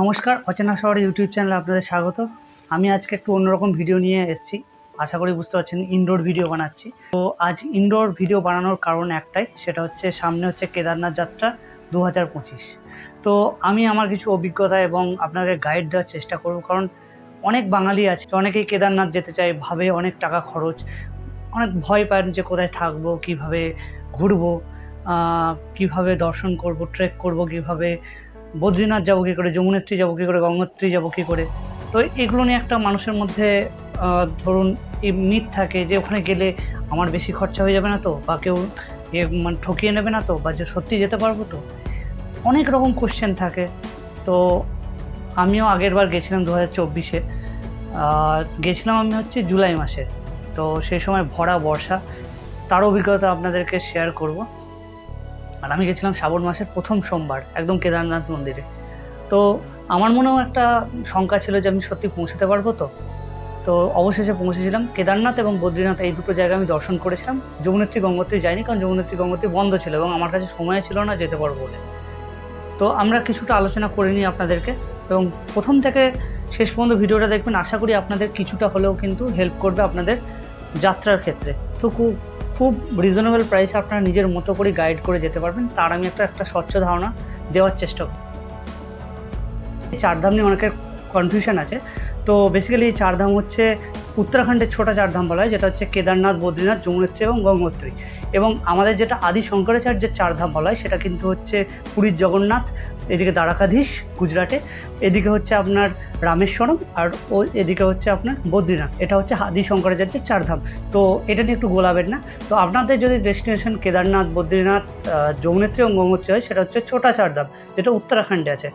নমস্কার, অচেনা শহর ইউটিউব চ্যানেলে আপনাদের স্বাগত। আমি আজকে একটু অন্যরকম ভিডিও নিয়ে এসেছি। আশা করি বুঝতে পারছেন ইনডোর ভিডিও বানাচ্ছি। তো আজ ইনডোর ভিডিও বানানোর কারণ একটাই, সেটা হচ্ছে সামনে হচ্ছে কেদারনাথ যাত্রা দু হাজার পঁচিশ। তো আমি আমার কিছু অভিজ্ঞতা এবং আপনাদের গাইড দেওয়ার চেষ্টা করব, কারণ অনেক বাঙালি আছে অনেকেই কেদারনাথ যেতে চায়, ভাবে অনেক টাকা খরচ, অনেক ভয় পান যে কোথায় থাকব, কীভাবে ঘুরবো কীভাবে দর্শন করব ট্রেক করব, কীভাবে বদ্রীনাথ যাব কী করে, যমুনেত্রী যাব কী করে, গঙ্গোত্রী যাব কী করে। তো এগুলো নিয়ে একটা মানুষের মধ্যে ধরুন এই মিথ থাকে যে ওখানে গেলে আমার বেশি খরচা হয়ে যাবে না তো, বা কেউ মানে ঠকিয়ে নেবে না তো, বা যে সত্যি যেতে পারব তো। অনেক রকম কোশ্চেন থাকে। তো আমিও আগের বার গেছিলাম দু হাজার চব্বিশে গেছিলাম আমি হচ্ছে জুলাই মাসে। তো সেই সময় ভরা বর্ষা। তার অভিজ্ঞতা আপনাদেরকে শেয়ার করব। আর আমি গেছিলাম শ্রাবণ মাসের প্রথম সোমবার, একদম কেদারনাথ মন্দিরে। তো আমার মনেও একটা শঙ্কা ছিল যে আমি সত্যি পৌঁছতে পারব তো। তো অবশেষে পৌঁছেছিলাম কেদারনাথ এবং বদ্রীনাথ, এই দুটো জায়গা আমি দর্শন করেছিলাম। যমুনেত্রী গঙ্গোত্রী যাইনি কারণ যমুনেত্রী গঙ্গোত্রী বন্ধ ছিল এবং আমার কাছে সময় ছিল না যেতে পারব বলে। তো আমরা কিছুটা আলোচনা করে নিই আপনাদেরকে এবং প্রথম থেকে শেষ পর্যন্ত ভিডিওটা দেখবেন। আশা করি আপনাদের কিছুটা হলেও কিন্তু হেল্প করবে আপনাদের যাত্রার ক্ষেত্রে। তো খুব খুব রিজনেবল প্রাইসে আপনারা নিজের মতো করে গাইড করে যেতে পারবেন। তার আমি একটা একটা স্বচ্ছ ধারণা দেওয়ার চেষ্টা করি চারধাম নিয়ে অনেকের কনফিউশন আছে। তো বেসিক্যালি এই চারধাম হচ্ছে উত্তরাখণ্ডের ছোটা চারধাম বলা হয়, যেটা হচ্ছে কেদারনাথ, বদ্রীনাথ, যমুনেত্রী এবং গঙ্গোত্রী। এবং আমাদের যেটা আদি শঙ্করাচার্যের চারধাম বলা হয়, সেটা কিন্তু হচ্ছে পুরীর জগন্নাথ, এদিকে দ্বারাকাধীশ গুজরাটে, এদিকে হচ্ছে আপনার রামেশ্বরম আর ও এদিকে হচ্ছে আপনার বদ্রীনাথ। এটা হচ্ছে আদি শঙ্করাচার্যের চারধাম। তো এটা নিয়ে একটু গোলাবেন না। তো আপনাদের যদি ডেস্টিনেশন কেদারনাথ, বদ্রীনাথ যমুনেত্রী এবং গঙ্গোত্রী হয়, সেটা হচ্ছে ছোটা চারধাম, যেটা উত্তরাখণ্ডে আছে।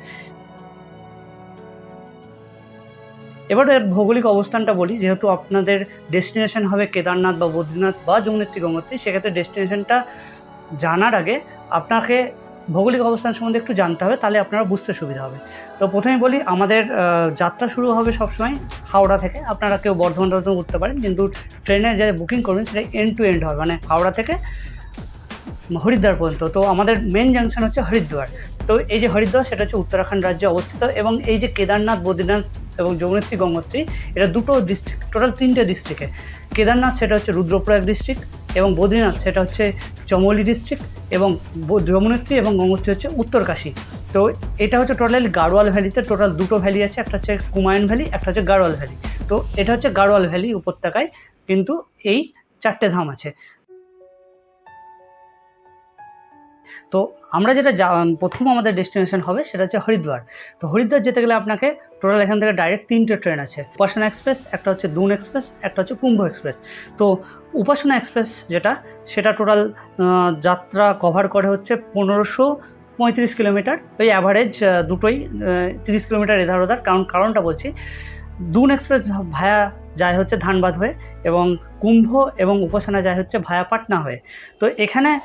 এবার এর ভৌগোলিক অবস্থানটা বলি, যেহেতু আপনাদের ডেস্টিনেশন হবে কেদারনাথ বা বদ্রীনাথ বা যমুনেত্রী গঙ্গোত্রী, সেক্ষেত্রে ডেস্টিনেশনটা জানার আগে আপনাকে ভৌগোলিক অবস্থান সম্বন্ধে একটু জানতে হবে, তাহলে আপনারা বুঝতে সুবিধা হবে। তো প্রথমে বলি, আমাদের যাত্রা শুরু হবে সবসময় হাওড়া থেকে। আপনারা কেউ বর্ধমান টর্ধমান উঠতে পারেন, কিন্তু ট্রেনে যে বুকিং করবেন, সেটা এন্ড টু এন্ড হবে। মানে হাওড়া থেকে হরিদ্বার পর্যন্ত। তো আমাদের মেন জাংশন হচ্ছে হরিদ্বার। তো এই যে হরিদ্বার, সেটা হচ্ছে উত্তরাখণ্ড রাজ্যে অবস্থিত এবং এই যে কেদারনাথ, বদ্রীনাথ এবং যমুনেত্রী, গঙ্গোত্রী, এটা দুটো ডিস্ট্রিক্ট টোটাল তিনটে ডিস্ট্রিক্টে কেদারনাথ সেটা হচ্ছে রুদ্রপ্রয়াগ ডিস্ট্রিক্ট এবং বদ্রীনাথ সেটা হচ্ছে চমোলি ডিস্ট্রিক্ট এবং যমুনেত্রী এবং গঙ্গোত্রী হচ্ছে উত্তরকাশী। তো এটা হচ্ছে টোটালি গাড়োয়াল ভ্যালিতে টোটাল দুটো ভ্যালি আছে, একটা হচ্ছে কুমায়ুন ভ্যালি একটা হচ্ছে গাড়োয়াল ভ্যালি তো এটা হচ্ছে গাড়োয়াল ভ্যালি উপত্যকায় কিন্তু এই চারটে ধাম আছে। তো আমরা যেটা যা- প্রথম আমাদের ডেস্টিনেশন হবে সেটা হচ্ছে হরিদ্বার। তো হরিদ্বার যেতে গেলে আপনাকে টোটাল এখান থেকে ডাইরেক্ট তিনটে ট্রেন আছে। উপাসনা এক্সপ্রেস একটা হচ্ছে দুন এক্সপ্রেস একটা হচ্ছে কুম্ভ এক্সপ্রেস তো উপাসনা এক্সপ্রেস যেটা, সেটা টোটাল যাত্রা কভার করে হচ্ছে পনেরোশো পঁয়ত্রিশ কিলোমিটার ওই অ্যাভারেজ দুটোই তিরিশ কিলোমিটার এধার ওধার। কারণ, কারণটা বলছি, দুন এক্সপ্রেস ভায়া যায় হচ্ছে ধানবাদ হয়ে এবং কুম্ভ এবং উপাসনা যায় হচ্ছে ভায়া পাটনা হয়ে। তো এখানে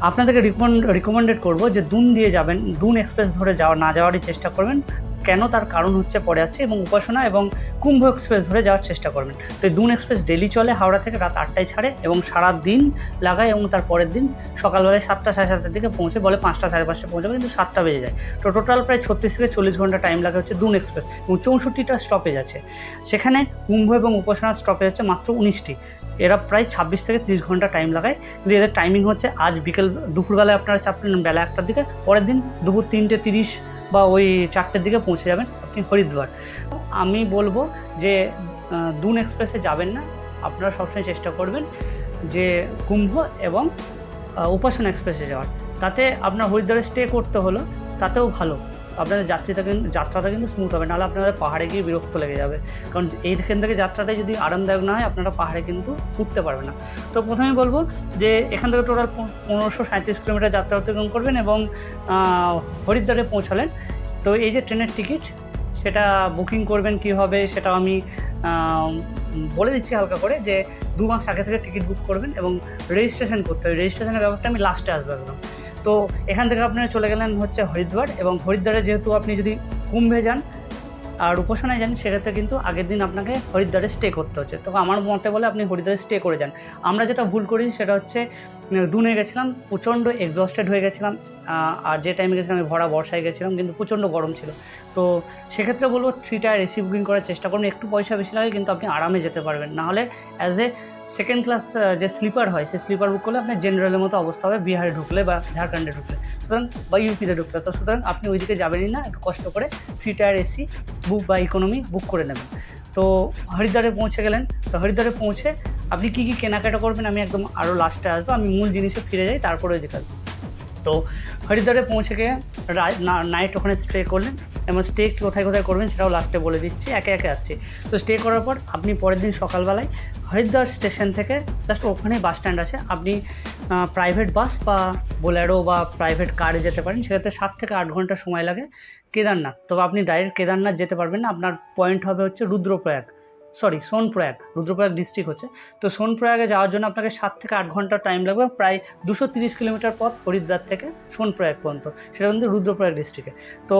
আপনাদেরকে রিকমেন্ড রিকমেন্ডেড করব যে দুন দিয়ে যাবেন, দুন এক্সপ্রেস ধরে যাওয়া, না যাওয়ারই চেষ্টা করবেন। কেন তার কারণ হচ্ছে পরে আসছে এবং উপাসনা এবং কুম্ভ এক্সপ্রেস ধরে যাওয়ার চেষ্টা করবেন। তো দুন এক্সপ্রেস ডেলি চলে, হাওড়া থেকে রাত আটটায় ছাড়ে এবং সারা দিন লাগায় এবং তার পরের দিন সকালবেলায় সাতটা সাড়ে সাতটার দিকে পৌঁছে, বলে পাঁচটা সাড়ে পাঁচটা পৌঁছাবে কিন্তু সাতটা বেজে যায়। তো টোটাল প্রায় ছত্রিশ থেকে চল্লিশ ঘণ্টা টাইম লাগে হচ্ছে দুন এক্সপ্রেস এবং চৌষট্টিটা স্টপেজ আছে। সেখানে কুম্ভ এবং উপাসনা স্টপেজ হচ্ছে মাত্র উনিশটি। এরা প্রায় ছাব্বিশ থেকে তিরিশ ঘণ্টা টাইম লাগায়। কিন্তু এদের টাইমিং হচ্ছে আজ বিকেল, দুপুরবেলায় আপনারা চাপলেন বেলা একটার দিকে, পরের দিন দুপুর তিনটে তিরিশ বা ওই চারটের দিকে পৌঁছে যাবেন আপনি হরিদ্বার। আমি বলব যে দুন এক্সপ্রেসে যাবেন না। আপনারা সবসময় চেষ্টা করবেন যে কুম্ভ এবং উপাসনা এক্সপ্রেসে যাওয়ার। তাতে আপনার হরিদ্বারে স্টে করতে হলো, তাতেও ভালো। আপনাদের যাত্রীটা কিন্তু যাত্রাটা কিন্তু স্মুথ হবে, নাহলে আপনাদের পাহাড়ে গিয়ে বিরক্ত লেগে যাবে। কারণ এইখান থেকে যাত্রাটা যদি আরামদায়ক না হয়, আপনারা পাহাড়ে কিন্তু উঠতে পারবেন না। তো প্রথমে বলব যে, এখান থেকে টোটাল পনেরোশো সাঁত্রিশ কিলোমিটার যাত্রা অতিক্রম করবেন এবং হরিদ্বারে পৌঁছালেন। তো এই যে ট্রেনের টিকিট, সেটা বুকিং করবেন কীভাবে সেটা আমি বলে দিচ্ছি হালকা করে যে, দু মাস আগে থেকে টিকিট বুক করবেন এবং রেজিস্ট্রেশন করতে হবে। রেজিস্ট্রেশনের ব্যাপারটা আমি লাস্টে আসব একদম। তো এখান থেকে আপনারা চলে গেলেন হচ্ছে হরিদ্বার এবং হরিদ্বারে যেহেতু আপনি যদি কুম্ভে যান আর উপাসনায় যান, সেক্ষেত্রে কিন্তু আগের দিন আপনাকে হরিদ্বারে স্টে করতে হচ্ছে। তো আমার মতে বলে আপনি হরিদ্বারে স্টে করে যান। আমরা যেটা ভুল করি সেটা হচ্ছে দুনে গেছিলাম, প্রচণ্ড এক্সস্টেড হয়ে গেছিলাম আর যে টাইমে গেছিলাম, আমি ভরা বর্ষায় গেছিলাম, কিন্তু প্রচণ্ড গরম ছিল। তো সেক্ষেত্রে বলব থ্রি টায়ার এসি বুকিং করার চেষ্টা করুন, একটু পয়সা বেশি লাগে, কিন্তু আপনি আরামে যেতে পারবেন। নাহলে অ্যাজ এ সেকেন্ড ক্লাস যে স্লিপার হয়, সেই স্লিপার বুক করলে আপনার জেনারেলের মতো অবস্থা হবে, বিহারে ঢুকলে বা ঝাড়খণ্ডে ঢুকলে। সুতরাং বা ইউপিতে ঢুকলে। তো সুতরাং আপনি ওইদিকে যাবেনই না, একটু কষ্ট করে থ্রি টায়ার এসি বুক বা ইকোনমি বুক করে নেবেন। তো হরিদ্বারে পৌঁছে গেলেন। তো হরিদ্বারে পৌঁছে আপনি কী কী কেনাকাটা করবেন আমি একদম আরও লাস্টে আসব। আমি মূল জিনিসে ফিরে যাই, তারপরে যেতে আসব তো হরিদ্বারে পৌঁছে গিয়ে নাইট ওখানে স্টে করলেন এবং স্টে কোথায় কোথায় করবেন সেটাও লাস্টে বলে দিচ্ছি, একে একে আসছি। তো স্টে করার পর আপনি পরের দিন সকালবেলায় হরিদ্বার স্টেশন থেকে জাস্ট ওখানেই বাস স্ট্যান্ড আছে। আপনি প্রাইভেট বাস বা বোলেরো বা প্রাইভেট কারে যেতে পারেন, সেক্ষেত্রে সাত থেকে আট ঘণ্টা সময় লাগে কেদারনাথ। তবে আপনি ডাইরেক্ট কেদারনাথ যেতে পারবেন না, আপনার পয়েন্ট হবে হচ্ছে রুদ্রপ্রয়াগ। সরি, সোনপ্রয়াগ, রুদ্রপ্রয়াগ ডিস্ট্রিক্ট হচ্ছে। তো সোনপ্রয়াগে যাওয়ার জন্য আপনাকে সাত থেকে আট ঘণ্টা টাইম লাগবে, প্রায় দুশো তিরিশ কিলোমিটার পথ হরিদ্বার থেকে সোনপ্রয়াগ পর্যন্ত। সেটা কিন্তু রুদ্রপ্রয়াগ ডিস্ট্রিক্টে তো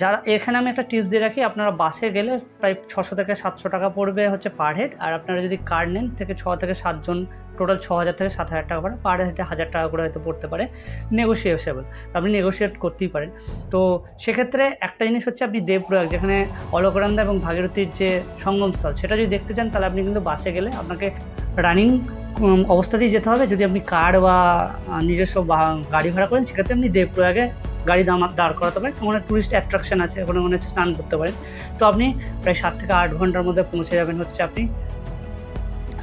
যারা, এখানে আমি একটা টিপস দিয়ে রাখি, আপনারা বাসে গেলে প্রায় ছশো থেকে সাতশো টাকা পড়বে হচ্ছে পার হেড আর আপনারা যদি কার নেন, থেকে ছ থেকে সাতজন টোটাল ছ হাজার থেকে সাত হাজার টাকা পড়ে পার হেডে হাজার টাকা করে হয়তো পড়তে পারে নেগোসিয়েবল আপনি নেগোসিয়েট করতেই পারেন। তো সেক্ষেত্রে একটা জিনিস হচ্ছে আপনি দেবপ্রয়াগ, যেখানে অলকনন্দা এবং ভাগীরথীর যে সঙ্গমস্থল, সেটা যদি দেখতে চান, তাহলে আপনি কিন্তু বাসে গেলে আপনাকে রানিং অবস্থাতেই যেতে হবে। যদি আপনি কার বা নিজস্ব গাড়ি ভাড়া করেন, সেক্ষেত্রে আপনি দেবপ্রয়াগে গাড়ি দাম, দাঁড় করাতে পারেন। ওখানে টুরিস্ট অ্যাট্রাকশন আছে, ওখানে ওখানে স্নান করতে পারেন। তো আপনি প্রায় সাত থেকে আট ঘণ্টার মধ্যে পৌঁছে যাবেন হচ্ছে আপনি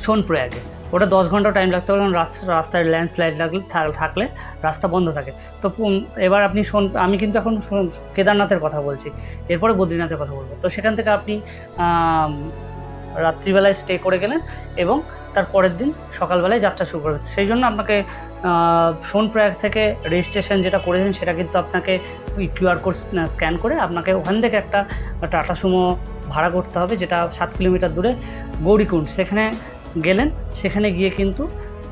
সোনপ্রয়াগে। ওটা দশ ঘণ্টা টাইম লাগতে পারে, কারণ রাস- রাস্তায় ল্যান্ডস্লাইড লাগলে থাকলে রাস্তা বন্ধ থাকে। তো এবার আপনি শোন, আমি কিন্তু এখন কেদারনাথের কথা বলছি, এরপরে বদ্রীনাথের কথা বলব। তো সেখান থেকে আপনি রাত্রিবেলায় স্টে করে গেলেন এবং তার পরের দিন সকালবেলায় যাত্রা শুরু করবেন। সেই জন্য আপনাকে সোনপ্রয়াগ থেকে রেজিস্ট্রেশন যেটা করেছেন, সেটা কিন্তু আপনাকে কিউআর কোড স্ক্যান করে আপনাকে ওখান থেকে একটা টাটা সুমো ভাড়া করতে হবে, যেটা সাত কিলোমিটার দূরে গৌরীকুণ্ড। সেখানে গেলেন, সেখানে গিয়ে কিন্তু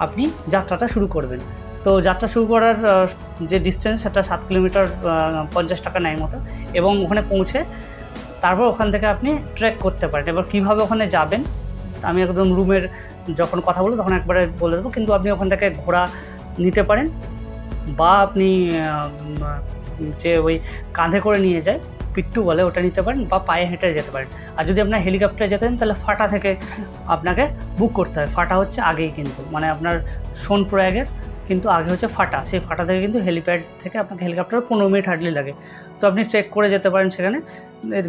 আপনি যাত্রাটা শুরু করবেন। তো যাত্রা শুরু করার যে ডিস্টেন্স সেটা সাত কিলোমিটার পঞ্চাশ টাকা নেয় মতো এবং ওখানে পৌঁছে তারপর ওখান থেকে আপনি ট্রেক করতে পারেন। এবার কীভাবে ওখানে যাবেন, আমি একদম রুমের যখন কথা বলব তখন একবারে বলে দেবো। কিন্তু আপনি ওখান থেকে ঘোড়া নিতে পারেন বা আপনি যে ওই কাঁধে করে নিয়ে যায় পিট্টু বলে, ওটা নিতে পারেন বা পায়ে হেঁটে যেতে পারেন। আর যদি আপনার হেলিকপ্টারে যেতেন তাহলে ফাটা থেকে আপনাকে বুক করতে হয়। ফাটা হচ্ছে আগেই কিন্তু মানে আপনার সোনপ্রয়াগের কিন্তু আগে হচ্ছে ফাটা। সেই ফাটা থেকে কিন্তু হেলিপ্যাড থেকে আপনাকে হেলিকপ্টারে পনেরো মিনিট হাঁটলি লাগে। তো আপনি ট্রেক করে যেতে পারেন সেখানে।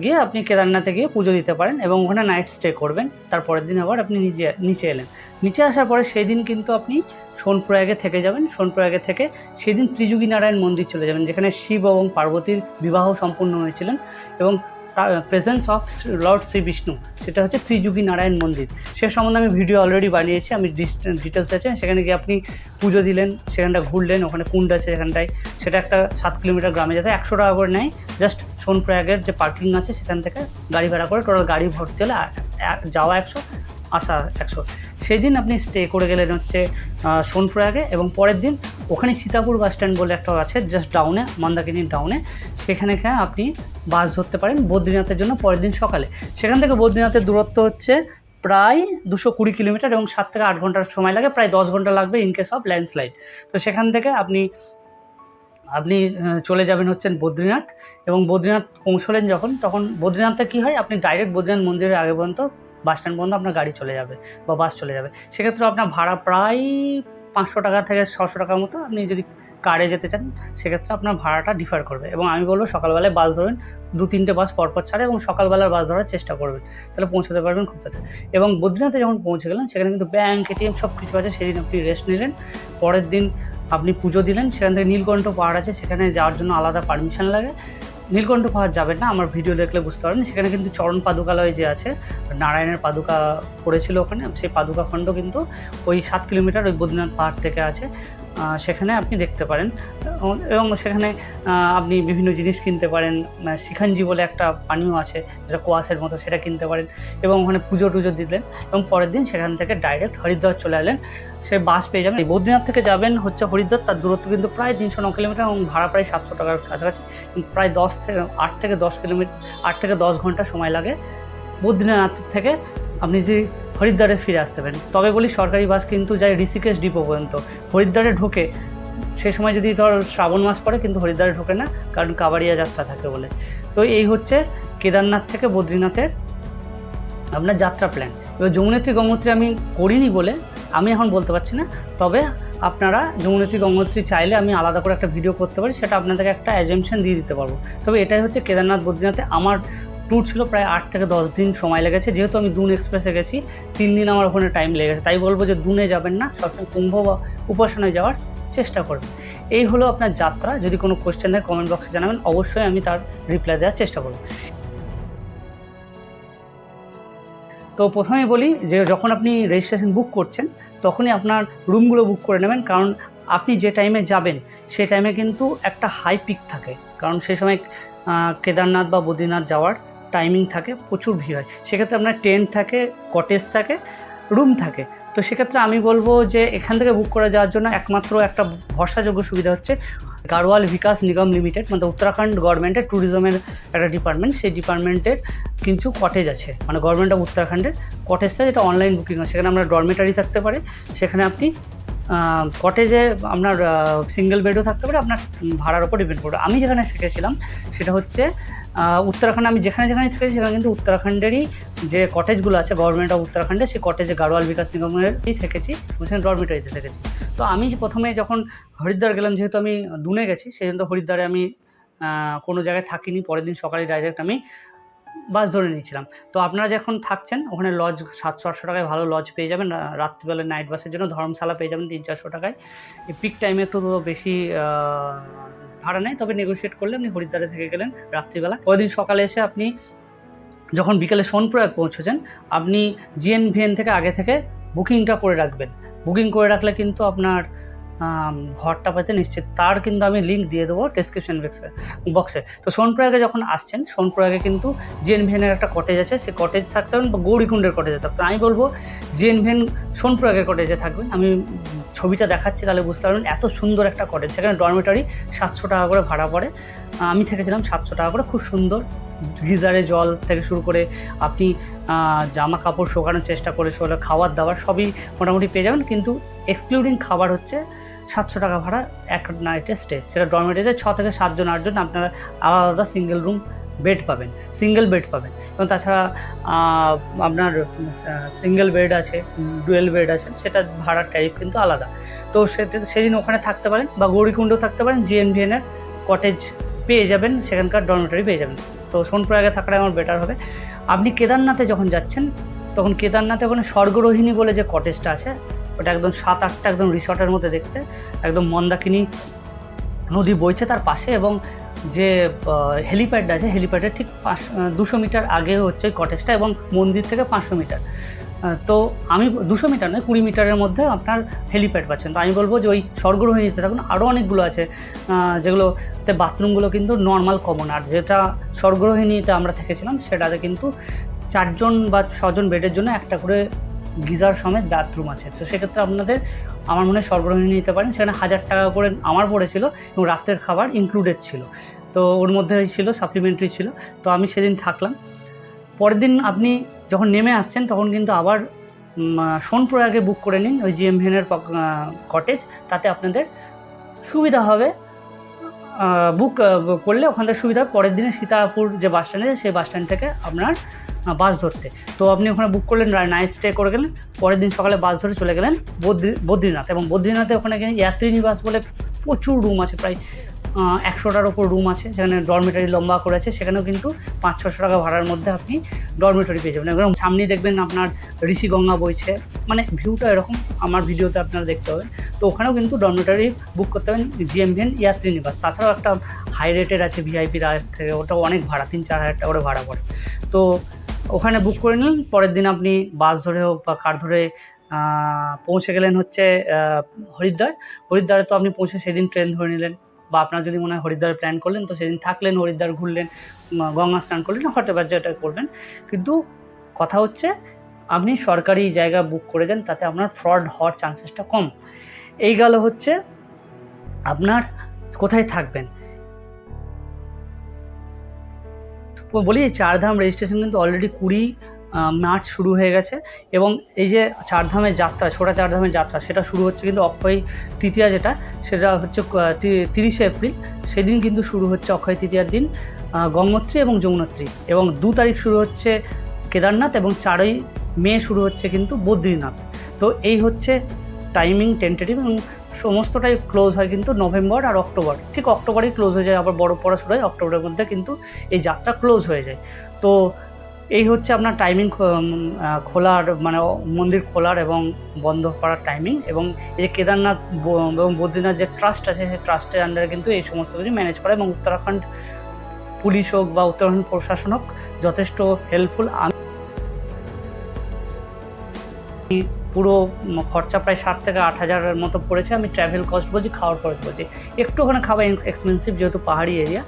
গিয়ে আপনি কেদারনাথে গিয়ে পুজো দিতে পারেন এবং ওখানে নাইট স্টে করবেন। তারপরের দিন আবার আপনি নিচে নিচে এলেন। নিচে আসার পরে সেই দিন কিন্তু আপনি সোনপ্রয়াগে থেকে যাবেন, সোনপ্রয়াগে থেকে সেদিন ত্রিযুগী নারায়ণ মন্দির চলে যাবেন, যেখানে শিব এবং পার্বতীর বিবাহ সম্পূর্ণ হয়েছিলেন এবং তার presence of lord Shri Vishnu সেটা হচ্ছে ত্রিযুগী নারায়ণ মন্দির। সে সম্বন্ধে আমি ভিডিও অলরেডি বানিয়েছি, আমি ডিটেলস আছে, সেখানে গিয়ে আপনি পুজো দিলেন, সেখানটা ঘুরলেন, ওখানে কুণ্ড আছে সেখানটায়, সেটা একটা সাত কিলোমিটার গ্রামে যেতে একশো টাকা করে নেয় জাস্ট সোনপ্রয়াগের যে পার্কিং আছে সেখান থেকে গাড়ি ভাড়া করে, টোটাল গাড়ি ভর্তি হলে যাওয়া একশো, আসা একশো। সেই দিন আপনি স্টে করে গেলেন হচ্ছে সোনপ্রয়াগে এবং পরের দিন ওখানে সীতাপুর বাস স্ট্যান্ড বলে একটা আছে জাস্ট ডাউনে মন্দাকিনীর ডাউনে সেখানে আপনি বাস ধরতে পারেন বদ্রীনাথের জন্য পরের দিন সকালে। সেখান থেকে বদ্রীনাথের দূরত্ব হচ্ছে প্রায় দুশো কুড়ি কিলোমিটার এবং সাত থেকে আট ঘণ্টার সময় লাগে, প্রায় দশ ঘণ্টা লাগবে ইন কেস অফ ল্যান্ডস্লাইড তো সেখান থেকে আপনি আপনি চলে যাবেন হচ্ছেন বদ্রীনাথ এবং বদ্রীনাথ পৌঁছলেন যখন, তখন বদ্রীনাথে কী হয়, আপনি ডাইরেক্ট বদ্রীনাথ মন্দিরের আগে পর্যন্ত বাস স্ট্যান্ড বন্ধ আপনার গাড়ি চলে যাবে বা বাস চলে যাবে। সেক্ষেত্রে আপনার ভাড়া প্রায় পাঁচশো টাকা থেকে ছশো টাকার মতো আপনি যদি কারে যেতে চান, সেক্ষেত্রে আপনার ভাড়াটা ডিফার করবে। এবং আমি বলব সকালবেলায় বাস ধরুন দু তিনটে বাস পরপর ছাড়ে এবং সকালবেলার বাস ধরার চেষ্টা করবেন। তাহলে পৌঁছাতে পারবেন খুব তাড়াতাড়ি। এবং বদ্রীনাথে যখন পৌঁছে গেলেন, সেখানে কিন্তু ব্যাঙ্ক এটিএম সব কিছু আছে। সেদিন আপনি রেস্ট নিলেন। পরের দিন আপনি পুজো দিলেন। সেখান থেকে নীলকণ্ঠ পাহাড় আছে। সেখানে যাওয়ার জন্য আলাদা পারমিশন লাগে। নীলকণ্ঠ পাহাড় যাবেন না, আমার ভিডিও দেখলে বুঝতে পারবেন। সেখানে কিন্তু চরণ পাদুকালয় যে আছে, নারায়ণের পাদুকা পড়েছিল ওখানে, সেই পাদুকা খণ্ড কিন্তু ওই সাত কিলোমিটার ওই বদ্রীনাথ পাহাড় থেকে আছে। সেখানে আপনি দেখতে পারেন। এবং- সেখানে আপনি বিভিন্ন জিনিস কিনতে পারেন। মানে শিখাঞ্জি বলে একটা পানীয় আছে, যেটা কোয়াশের মতো, সেটা কিনতে পারেন। এবং ওখানে পুজো টুজো দিলেন এবং পরের দিন সেখান থেকে ডাইরেক্ট হরিদ্বার চলে এলেন। সে বাস পেয়ে যাবেন। এই বদ্রীনাথ থেকে যাবেন হচ্ছে হরিদ্বার, তার দূরত্ব কিন্তু প্রায় তিনশো ন কিলোমিটার এবং ভাড়া প্রায় সাতশো টাকার কাছাকাছি। প্রায় দশ থেকে, আট থেকে দশ কিলোমিটার আট থেকে দশ ঘণ্টা সময় লাগে। বদ্রীনাথ থেকে আপনি যদি হরিদ্বারে ফিরে আসতে পারেন। তবে বলি সরকারি বাস কিন্তু যায় ঋষিকেশ ডিপো পর্যন্ত। হরিদ্বারে ঢোকে, সে সময় যদি ধর শ্রাবণ মাস পড়ে কিন্তু হরিদ্বারে ঢোকে না, কারণ কাবাড়িয়া যাত্রা থাকে বলে। তো এই হচ্ছে কেদারনাথ থেকে বদ্রীনাথের আপনার যাত্রা প্ল্যান এবার যমুনেত্রী গঙ্গোত্রী আমি করিনি বলে আমি এখন বলতে পারছি না। তবে আপনারা যমুনেত্রী গঙ্গোত্রী চাইলে আমি আলাদা করে একটা ভিডিও করতে পারি, সেটা আপনাদেরকে একটা অ্যাজেমশন দিয়ে দিতে পারব। তবে এটাই হচ্ছে কেদারনাথ বদ্রীনাথে আমার ট্যুর ছিল প্রায় আট থেকে দশ দিন সময় লেগেছে। যেহেতু আমি দুন এক্সপ্রেসে গেছি, তিন দিন আমার ওখানে টাইম লেগেছে তাই বলব যে দুনে যাবেন না, সবসময় কুম্ভ বা উপাসনায় যাওয়ার চেষ্টা করবেন। এই হলো আপনার যাত্রা। যদি কোনো কোয়েশ্চেন থাকে কমেন্ট বক্সে জানাবেন। অবশ্যই আমি তার রিপ্লাই দেওয়ার চেষ্টা করব। তো প্রথমেই বলি যে, যখন আপনি রেজিস্ট্রেশন বুক করছেন, তখনই আপনার রুমগুলো বুক করে নেবেন। কারণ আপনি যে টাইমে যাবেন সেই টাইমে কিন্তু একটা হাই পিক থাকে। কারণ সেই সময় কেদারনাথ বা বদ্রীনাথ যাওয়ার টাইমিং থাকে, প্রচুর ভিড় হয়। সেক্ষেত্রে আপনার টেন্ট থাকে কটেজ থাকে রুম থাকে। তো সেক্ষেত্রে আমি বলব যে এখান থেকে বুক করে যাওয়ার জন্য একমাত্র একটা ভরসাযোগ্য সুবিধা হচ্ছে গাড়োয়াল বিকাশ নিগম লিমিটেড মানে উত্তরাখণ্ড গভর্নমেন্টের ট্যুরিজমের একটা ডিপার্টমেন্ট সেই ডিপার্টমেন্টের কিন্তু কটেজ আছে। মানে গভর্নমেন্ট অফ উত্তরাখণ্ডের কটেজটা যেটা অনলাইন বুকিং হয়। সেখানে আমরা ডরমেটারি থাকতে পারে। সেখানে আপনি কটেজে আপনার সিঙ্গেল বেডও থাকতে পারে। আপনার ভাড়ার ওপর ডিপেন্ড করবে। আমি যেখানে শিখেছিলাম, সেটা হচ্ছে উত্তরাখণ্ড, আমি যেখানে যেখানে থেকেছি সেখানে কিন্তু উত্তরাখণ্ডেরই যে কটেজগুলো আছে গভর্নমেন্ট অফ উত্তরাখণ্ডে, সেই কটেজে গাড়োয়াল বিকাশ নিগমেরই থেকেছি সেখানে ডরমিটারিতে থেকেছি। তো আমি প্রথমে যখন হরিদ্বার গেলাম, যেহেতু আমি দুনে গেছি, সেই জন্য হরিদ্বারে আমি কোনো জায়গায় থাকিনি। পরের দিন সকালে ডাইরেক্ট আমি বাস ধরে নিয়েছিলাম। তো আপনারা যখন থাকছেন, ওখানে লজ সাতশো, আটশো টাকায় ভালো লজ পেয়ে যাবেন। রাত্রিবেলা নাইট বাসের জন্য ধর্মশালা পেয়ে যাবেন তিন চারশো টাকায়। পিক টাইমে একটু বেশি ভাড়া নেয়, তবে নেগোসিয়েট করলে আপনি হরিদ্বারে থেকে গেলেন রাত্রিবেলা। পরের সকালে এসে আপনি যখন বিকেলে সোনপ্রয়াগ পৌঁছেছেন, আপনি জিএনভিএন থেকে আগে থেকে বুকিংটা করে রাখবেন। বুকিং করে রাখলে কিন্তু আপনার ঘরটা পেতে নিশ্চিত। তার কিন্তু আমি লিঙ্ক দিয়ে দেবো ডিসক্রিপশন বক্সে বক্সে তো সোনপ্রয়াগে যখন আসছেন, সোনপ্রয়াগে কিন্তু জিএনভিএনের একটা কটেজ আছে। সে কটেজ থাকতে পারেন বা গৌরীকুণ্ডের কটেজে থাকতে আমি বলব জিএনভিএন সোনপ্রয়াগের কটেজে থাকবেন। আমি ছবিটা দেখাচ্ছি, তাহলে বুঝতে পারবেন এত সুন্দর একটা কটেজ সেখানে ডরমেটারি সাতশো টাকা করে ভাড়া পড়ে। আমি থেকেছিলাম সাতশো টাকা করে। খুব সুন্দর। গিজারে জল থেকে শুরু করে আপনি জামা কাপড় শোকানোর চেষ্টা করে শোলে খাবার দাবার সবই মোটামুটি পেয়ে যাবেন। কিন্তু এক্সক্লুডিং খাবার হচ্ছে সাতশো টাকা ভাড়া এক নাইটের স্টে সেটা ডরমেটারিতে ছ থেকে সাতজন আটজন আপনারা আলাদা আলাদা সিঙ্গেল রুম বেড পাবেন সিঙ্গেল বেড পাবেন। এবং তাছাড়া আপনার সিঙ্গেল বেড আছে ডুয়েল বেড আছে, সেটা ভাড়ার ট্যারিফ কিন্তু আলাদা। তো সেদিন ওখানে থাকতে পারেন বা গৌরীকুণ্ড থাকতে পারেন জিএনভিএনের কটেজ পেয়ে যাবেন, সেখানকার ডরমেটারি পেয়ে যাবেন। তো সোনপ্রয়াগে থাকাটা আমার বেটার হবে। আপনি কেদারনাথে যখন যাচ্ছেন, তখন কেদারনাথে ওখানে স্বর্গরোহিণী বলে যে কটেজটা আছে, ওটা একদম সাত আটটা একদম রিসর্টের মধ্যে দেখতে, একদম মন্দাকিনী নদী বইছে তার পাশে এবং যে হেলিপ্যাড আছে হেলিপ্যাডের ঠিক পাঁচ দুশো মিটার আগে হচ্ছে কটেজটা এবং মন্দির থেকে পাঁচশো মিটার। তো আমি দুশো মিটার নয়, কুড়ি মিটারের মধ্যে আপনার হেলিপ্যাড পাচ্ছেন। তো আমি বলব যে ওই স্বর্গরোহিণীতে থাকুন আরও অনেকগুলো আছে যেগুলোতে বাথরুমগুলো কিন্তু নর্মাল কমন আর যেটা স্বর্গরোহিণীতে আমরা থেকেছিলাম, সেটাতে কিন্তু চারজন বা ছজন বেডের জন্য একটা করে গিজার সমেত বাথরুম আছে। তো সেক্ষেত্রে আপনাদের, আমার মনে হয় সরবরাহ নিতে পারেন, সেখানে হাজার টাকা করে আমার পড়েছিল এবং রাত্রের খাবার ইনক্লুডেড ছিল। তো ওর মধ্যে ছিল সাপ্লিমেন্টারি ছিল। তো আমি সেদিন থাকলাম পরের দিন আপনি যখন নেমে আসছেন, তখন কিন্তু আবার সোনপ্রয়াগে বুক করে নিন ওই জিএম ভেনের কটেজ তাতে আপনাদের সুবিধা হবে। বুক করলে ওখান থেকে সুবিধা। পরের দিনে সীতাপুর যে বাস স্ট্যান্ড আছে, সেই বাস স্ট্যান্ড থেকে আপনার বাস ধরতে। তো আপনি ওখানে বুক করলেন নাইট স্টে করে গেলেন। পরের দিন সকালে বাস ধরে চলে গেলেন বদ্রী, বদ্রীনাথ। এবং বদ্রীনাথে ওখানে গিয়ে যাত্রী নিবাস বলে প্রচুর রুম আছে। প্রায় একশোটার ওপর রুম আছে সেখানে ডরমেটারি লম্বা করে আছে সেখানেও কিন্তু পাঁচ, ছশো টাকা ভাড়ার মধ্যে আপনি ডরমেটরি পেয়ে যাবেন। একদম সামনেই দেখবেন আপনার ঋষিগঙ্গা বইছে। মানে ভিউটা এরকম, আমার ভিডিওতে আপনারা দেখতে পাবেন। তো ওখানেও কিন্তু ডরমেটরি বুক করতে হবেন পারেন জিএমভিএন ইয়াত্রী নিবাস তাছাড়াও একটা হাই রেটের আছে ভিআইপি রাজ থেকে ওটাও অনেক ভাড়া, তিন, চার হাজার টাকা করে ভাড়া পড়ে। তো ওখানে বুক করে নিলেন পরের দিন আপনি বাস ধরে হোক বা কার ধরে পৌঁছে গেলেন হচ্ছে হরিদ্বার। হরিদ্বারে তো আপনি পৌঁছে সেদিন ট্রেন ধরে নিলেন। বা আপনার যদি মনে হয় হরিদ্বার প্ল্যান করলেন, তো সেদিন থাকলেন, হরিদ্বার ঘুরলেন গঙ্গা স্নান করলেন হতে পারে যেটা করবেন। কিন্তু কথা হচ্ছে, আপনি সরকারি জায়গা বুক করে যান তাতে আপনার ফ্রড হওয়ার চান্সেসটা কম। এই গেল হচ্ছে, আপনার কোথায় থাকবেন? বলি চারধাম রেজিস্ট্রেশন কিন্তু অলরেডি কুড়ি মার্চ শুরু হয়ে গেছে এবং এই যে চারধামের যাত্রা, ছোটা চারধামের যাত্রা, সেটা শুরু হচ্ছে কিন্তু অক্ষয় তৃতীয়া যেটা, সেটা হচ্ছে তিরিশে এপ্রিল। সেদিন কিন্তু শুরু হচ্ছে অক্ষয় তৃতীয়ার দিন গঙ্গোত্রী এবং যমুনোত্রী। এবং দু তারিখ শুরু হচ্ছে কেদারনাথ এবং চারই মে শুরু হচ্ছে কিন্তু বদ্রীনাথ। তো এই হচ্ছে টাইমিং টেন্টেটিভ এবং সমস্তটাই ক্লোজ হয় কিন্তু নভেম্বর আর অক্টোবর। ঠিক অক্টোবরেই ক্লোজ হয়ে যায়, আবার বড় পড়া শুরু হয়, অক্টোবরের মধ্যে কিন্তু এই যাত্রা ক্লোজ হয়ে যায়। তো এই হচ্ছে আপনার টাইমিং খোলার মানে মন্দির খোলার এবং বন্ধ করার টাইমিং এবং এই যে কেদারনাথ এবং বদ্রীনাথ যে ট্রাস্ট আছে, সেই ট্রাস্টের আন্ডারে কিন্তু এই সমস্ত কিছু ম্যানেজ করে এবং উত্তরাখণ্ড পুলিশ হোক বা উত্তরাখণ্ড প্রশাসন হোক যথেষ্ট হেল্পফুল আমি পুরো খরচা প্রায় সাত থেকে আট হাজারের মতো পড়েছে। আমি ট্রাভেল কস্ট বলছি, খাওয়ার খরচ বলছি। একটু ওখানে খাবার এক্সপেন্সিভ যেহেতু পাহাড়ি এরিয়া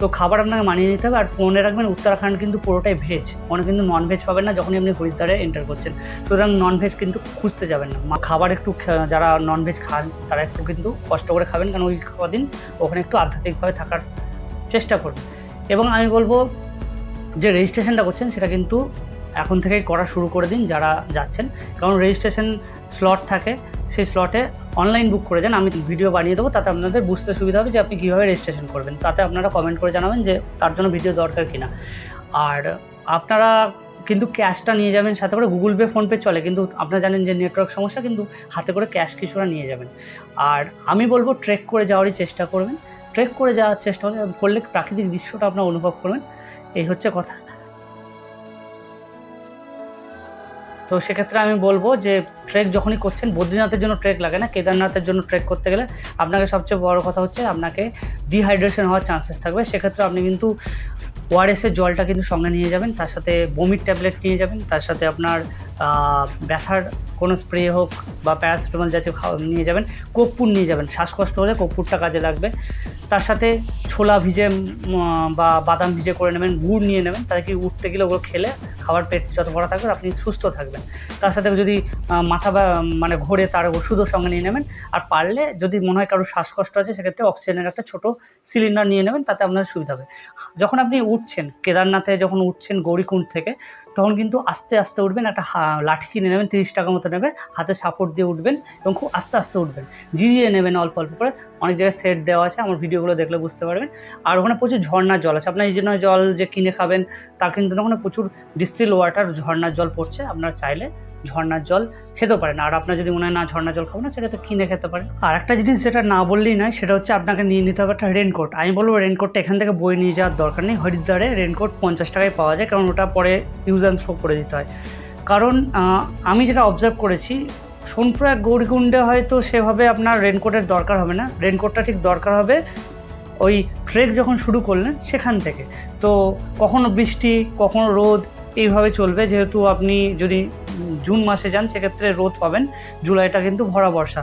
তো খাবার আপনাকে মানিয়ে নিতে হবে। আর মনে রাখবেন, উত্তরাখণ্ড কিন্তু পুরোটাই ভেজ ওখানে কিন্তু নন ভেজ পাবেন না যখনই আপনি হরিদ্বারে এন্টার করছেন। সুতরাং নন ভেজ কিন্তু খুঁজতে যাবেন না। খাবার একটু যারা নন ভেজ খান, তারা একটু কিন্তু কষ্ট করে খাবেন। কারণ ওই কদিন ওখানে একটু আধ্যাত্মিকভাবে থাকার চেষ্টা করবেন। এবং আমি বলব, যে রেজিস্ট্রেশনটা করছেন, সেটা কিন্তু এখন থেকেই করা শুরু করে দিন যারা যাচ্ছেন। কারণ রেজিস্ট্রেশন স্লট থাকে, সেই স্লটে অনলাইন বুক করে যান, আমি ভিডিও বানিয়ে দেবো, তাতে আপনাদের বুঝতে সুবিধা হবে যে আপনি কীভাবে রেজিস্ট্রেশন করবেন। তাতে আপনারা কমেন্ট করে জানাবেন যে তার জন্য ভিডিও দরকার কিনা। আর আপনারা কিন্তু ক্যাশটা নিয়ে যাবেন, সাথে করে গুগল পে ফোনপে চলে, কিন্তু আপনারা জানেন যে নেটওয়ার্ক সমস্যা, কিন্তু হাতে করে ক্যাশ কিছুটা নিয়ে যাবেন। আর আমি বলব ট্রেক করে যাওয়ারই চেষ্টা করবেন। ট্রেক করে যাওয়ার চেষ্টা করলে- প্রাকৃতিক দৃশ্যটা আপনার অনুভব করবেন। এই হচ্ছে কথা। তো সেক্ষেত্রে আমি বলব যে ট্রেক যখনই করছেন, বদ্রীনাথের জন্য ট্রেক লাগে না, কেদারনাথের জন্য ট্রেক করতে গেলে আপনাকে সবচেয়ে বড় কথা হচ্ছে আপনাকে ডিহাইড্রেশন হওয়ার চান্সেস থাকবে। সেক্ষেত্রে আপনি কিন্তু ওআরএসের জলটা কিন্তু সঙ্গে নিয়ে যাবেন, তার সাথে বমির ট্যাবলেট নিয়ে যাবেন, তার সাথে আপনার ব্যথার কোনো স্প্রে হোক বা প্যারাসিটামল জাতীয় খাওয়া নিয়ে যাবেন, কর্পূর নিয়ে যাবেন। শ্বাসকষ্ট হলে কর্পূরটা কাজে লাগবে। তার সাথে ছোলা ভিজে বা বাদাম ভিজে করে নেবেন, গুড় নিয়ে নেবেন। তাহলে কি উঠতে গেলে ওগুলো খেলে খাবার পেট যত ভরা থাকবে, আপনি সুস্থ থাকবেন। তার সাথে যদি মাথা বা মানে ঘোরে তার ওষুধও সঙ্গে নিয়ে নেবেন। আর পারলে যদি মনে হয় কারোর শ্বাসকষ্ট আছে, সেক্ষেত্রে অক্সিজেনের একটা ছোট সিলিন্ডার নিয়ে নেবেন, তাতে আপনার সুবিধা হবে। যখন আপনি উঠছেন, কেদারনাথে যখন উঠছেন, গৌরীকুণ্ড থেকে, তখন কিন্তু আস্তে আস্তে উঠবেন, একটা হা- লাঠি কিনে নেবেন তিরিশ টাকা মতো নেবে হাতে সাপোর্ট দিয়ে উঠবেন এবং খুব আস্তে আস্তে উঠবেন। জিরিয়ে নেবেন অল্প অল্প করে। অনেক জায়গায় সেট দেওয়া আছে আমার ভিডিওগুলো দেখলে বুঝতে পারবেন। আর ওখানে প্রচুর ঝর্ণার জল আছে। আপনার এই জন্য জল যে কিনে খাবেন তা কিন্তু না, ওখানে প্রচুর ডিস্টিল ওয়াটার ঝর্ণার জল পড়ছে। আপনারা চাইলে ঝর্নার জল খেতে পারেন। আর আপনার যদি মনে হয় না ঝর্ণার জল খাব না সেক্ষেত্রে কিনে খেতে পারেন। আর একটা জিনিস যেটা না বললেই নয় সেটা হচ্ছে আপনাকে নিয়ে নিতে হবে একটা রেনকোট আমি বলব রেনকোটটা এখান থেকে বই নিয়ে যাওয়ার দরকার নেই। হরিদ্বারে রেনকোট পঞ্চাশ টাকায় পাওয়া যায় কারণ ওটা পরে ইউজ অ্যান্ড থ্রো করে দিতে হয়। কারণ আমি যেটা অবজার্ভ করেছি, সোনপ্রয়াগ গৌরীকুণ্ডে হয়তো সেভাবে আপনার রেনকোটের দরকার হবে না। রেনকোটটা ঠিক দরকার হবে ওই ট্রেক যখন শুরু করলেন সেখান থেকে। তো কখনো বৃষ্টি, কখনো রোদ এইভাবে চলবে। যেহেতু আপনি যদি জুন মাসে যান, সেক্ষেত্রে রোদ পাবেন। জুলাইটা কিন্তু ভরা বর্ষা।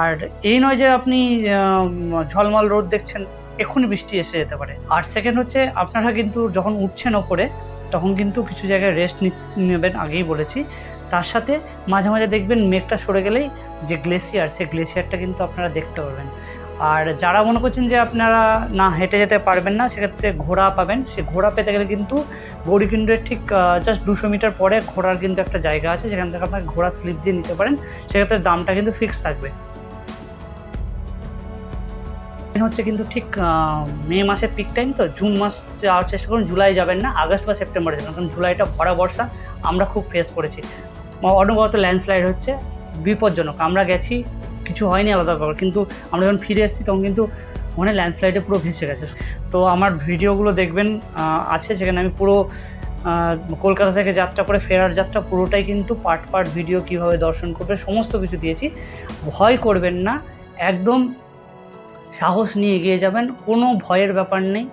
আর এই নয় যে আপনি ঝলমল রোদ দেখছেন এক্ষুনি বৃষ্টি এসে যেতে পারে। আর সেকেন্ড হচ্ছে, আপনারা কিন্তু যখন উঠছেন ওপরে তখন কিন্তু কিছু জায়গায় রেস্ট নেবেন, আগেই বলেছি। তার সাথে মাঝে মাঝে দেখবেন মেঘটা সরে গেলেই যে গ্লেসিয়ার সেই গ্লেসিয়ারটা কিন্তু আপনারা দেখতে পাবেন আর যারা মনে করছেন যে আপনারা না হেঁটে যেতে পারবেন না, সেক্ষেত্রে ঘোড়া পাবেন। সে ঘোড়া পেতে গেলে কিন্তু গৌরীকুণ্ডের ঠিক জাস্ট দুশো মিটার পরে ঘোড়ার কিন্তু একটা জায়গা আছে সেখান থেকে আপনার ঘোড়া স্লিপ দিয়ে নিতে পারেন। সেক্ষেত্রে দামটা কিন্তু ফিক্স থাকবে। হচ্ছে কিন্তু ঠিক মে মাসের পিক টাইম তো জুন মাস যাওয়ার চেষ্টা করুন, জুলাই যাবেন না, আগস্ট বা সেপ্টেম্বরে যাবেন কারণ জুলাইটা ভরা বর্ষা, আমরা খুব ফেস করেছি। অনবরত ল্যান্ডস্লাইড হচ্ছে, বিপজ্জনক, আমরা গেছি, কিছু হয়নি আলাদা ব্যাপার কিন্তু আমরা যখন ফিরে এসেছি তখন কিন্তু ওখানে ল্যান্ডস্লাইডে পুরো ভেসে গেছে। তো আমার ভিডিওগুলো দেখবেন আছে সেখানে আমি পুরো কলকাতা থেকে যাত্রা করে ফেরার যাত্রা, পুরোটাই কিন্তু পার্ট পার্ট ভিডিও কীভাবে দর্শন করবে, সমস্ত কিছু দিয়েছি। ভয় করবেন না, একদম সাহস নিয়ে এগিয়ে যাবেন, কোনো ভয়ের ব্যাপার নেই।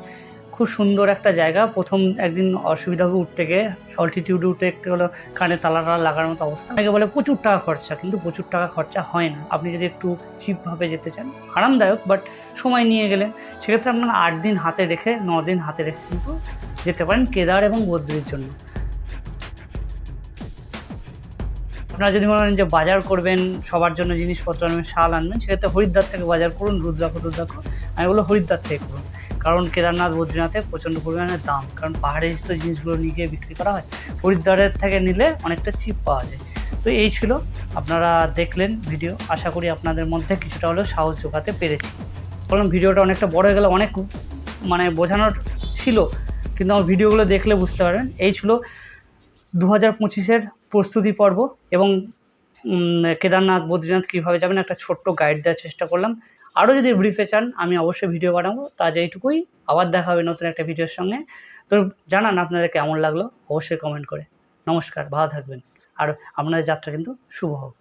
খুব সুন্দর একটা জায়গা। প্রথম একদিন অসুবিধা হবে উঠতে গিয়ে অল্টিটিউডে উঠে একটু হলো কানে তালা টালা লাগার মতো অবস্থা। অনেকে বলে প্রচুর টাকা খরচা, কিন্তু প্রচুর টাকা খরচা হয় না। আপনি যদি একটু চিপভাবে যেতে চান, আরামদায়ক বাট সময় নিয়ে গেলেন সেক্ষেত্রে আপনারা আট দিন হাতে রেখে, ন দিন হাতে রেখে কিন্তু যেতে পারেন কেদার এবং বদ্রির জন্য। আপনারা যদি মনে করেন যে বাজার করবেন, সবার জন্য জিনিসপত্র আনবেন, শাল আনবেন, সেক্ষেত্রে হরিদ্বার থেকে বাজার করুন, রুদ্রাক্ষ রুদ্রাক্ষ আমি বলব হরিদ্বার থেকে করুন। কারণ কেদারনাথ, বদ্রীনাথে প্রচণ্ড পরিমাণে দাম। কারণ পাহাড়ে তো জিনিসগুলো নিয়ে গিয়ে বিক্রি করা হয়, হরিদ্বারের থেকে নিলে অনেকটা চিপ পাওয়া যায়। তো এই ছিল আপনারা দেখলেন ভিডিও আশা করি আপনাদের মধ্যে কিছুটা হলেও সাহস যোগাতে পেরেছি। কারণ ভিডিওটা অনেকটা বড় হয়ে গেলে, অনেক মানে বোঝানোর ছিল, কিন্তু আমার ভিডিওগুলো দেখলে বুঝতে পারবেন। এই ছিল দু হাজার পঁচিশের প্রস্তুতি পর্ব এবং কেদারনাথ, বদ্রীনাথ কীভাবে যাবেন একটা ছোট্ট গাইড দেওয়ার চেষ্টা করলাম। আরও যদি ব্রিফে চান, আমি অবশ্যই ভিডিও বানাবো। তা এইটুকুই। আবার দেখা হবে নতুন একটা ভিডিওর সঙ্গে। তো জানান আপনাদের কেমন লাগল? অবশ্যই কমেন্ট করে। নমস্কার, ভালো থাকবেন। আর আপনাদের যাত্রা কিন্তু শুভ হোক।